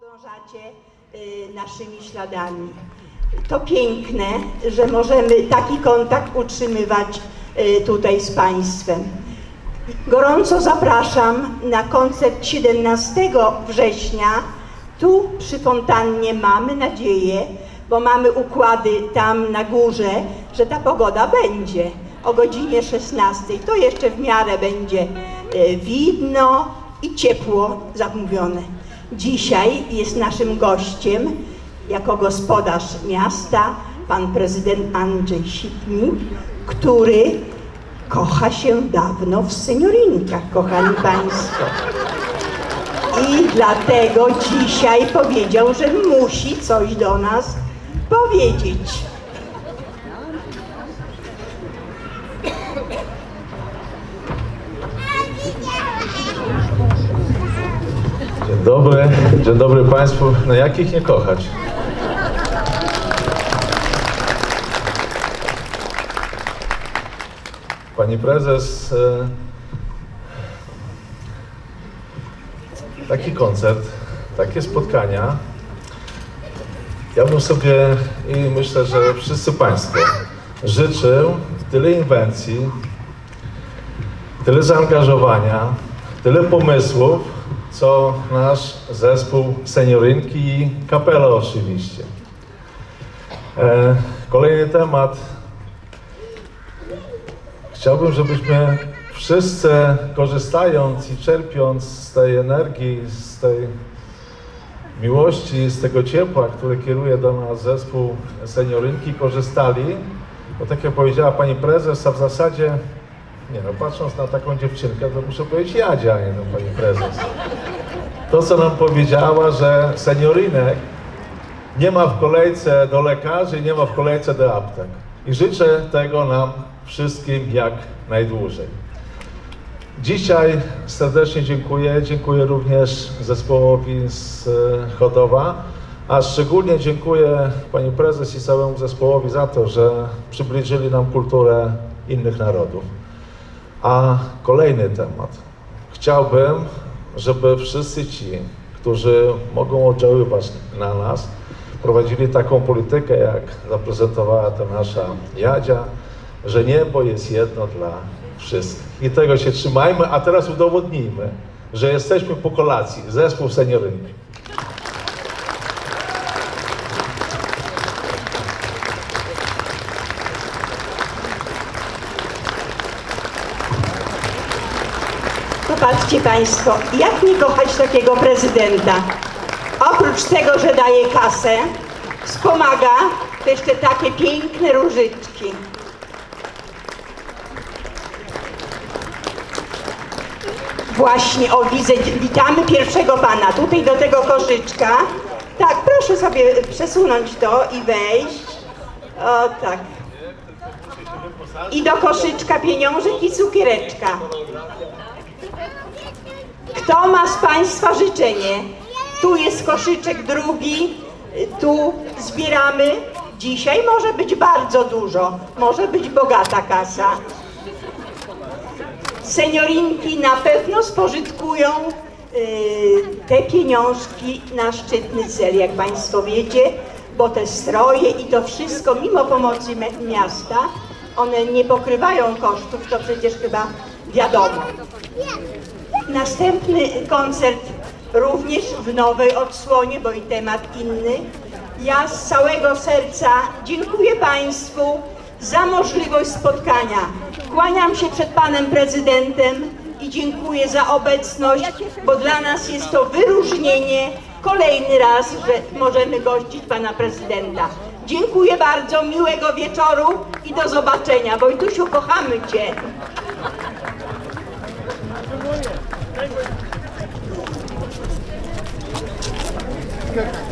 Podążacie y, naszymi śladami. To piękne, że możemy taki kontakt utrzymywać y, tutaj z Państwem. Gorąco zapraszam na koncert 17 września tu przy fontannie mamy nadzieję, bo mamy układy tam na górze, że ta pogoda będzie o godzinie 16. To jeszcze w miarę będzie y, widno i ciepło zamówione. Dzisiaj jest naszym gościem jako gospodarz miasta pan prezydent Andrzej Sitnik, który kocha się dawno w seniorinkach, kochani Państwo. I dlatego dzisiaj powiedział, że musi coś do nas powiedzieć. Dzień dobry, dzień dobry Państwu. No jakich nie kochać? Pani prezes, e, taki koncert, takie spotkania. Ja bym sobie i myślę, że wszyscy Państwo życzył tyle inwencji, tyle zaangażowania, tyle pomysłów, co nasz zespół seniorynki i kapela oczywiście. E, kolejny temat. Chciałbym, żebyśmy wszyscy korzystając i czerpiąc z tej energii, z tej miłości, z tego ciepła, które kieruje do nas zespół seniorynki, korzystali, bo tak jak powiedziała pani prezes, a w zasadzie, nie no, patrząc na taką dziewczynkę, to muszę powiedzieć Jadzia, nie no, pani prezes. To, co nam powiedziała, że seniorynek nie ma w kolejce do lekarzy, nie ma w kolejce do aptek. I życzę tego nam wszystkim jak najdłużej. Dzisiaj serdecznie dziękuję. Dziękuję również zespołowi z e, Chodowa, a szczególnie dziękuję pani prezes i całemu zespołowi za to, że przybliżyli nam kulturę innych narodów. A kolejny temat. Chciałbym, żeby wszyscy ci, którzy mogą oddziaływać na nas, prowadzili taką politykę, jak zaprezentowała to nasza Jadzia, że niebo jest jedno dla wszystkich. I tego się trzymajmy, a teraz udowodnijmy, że jesteśmy po kolacji, zespół seniorynki. Popatrzcie Państwo, jak nie kochać takiego prezydenta? Oprócz tego, że daje kasę, wspomaga, to jeszcze takie piękne różyczki. Właśnie, o widzę, witamy pierwszego pana, tutaj do tego koszyczka. Tak, proszę sobie przesunąć to i wejść. O tak. I do koszyczka pieniążek i cukiereczka. Kto ma z Państwa życzenie? Tu jest koszyczek drugi, tu zbieramy. Dzisiaj może być bardzo dużo, może być bogata kasa. Seniorinki na pewno spożytkują y, te pieniążki na szczytny cel, jak Państwo wiecie, bo te stroje i to wszystko, mimo pomocy miasta, one nie pokrywają kosztów, to przecież chyba wiadomo. Następny koncert również w nowej odsłonie, bo i temat inny. Ja z całego serca dziękuję Państwu za możliwość spotkania. Kłaniam się przed Panem Prezydentem i dziękuję za obecność, bo dla nas jest to wyróżnienie kolejny raz, że możemy gościć Pana Prezydenta. Dziękuję bardzo, miłego wieczoru i do zobaczenia. Wojtusiu, kochamy Cię. Thank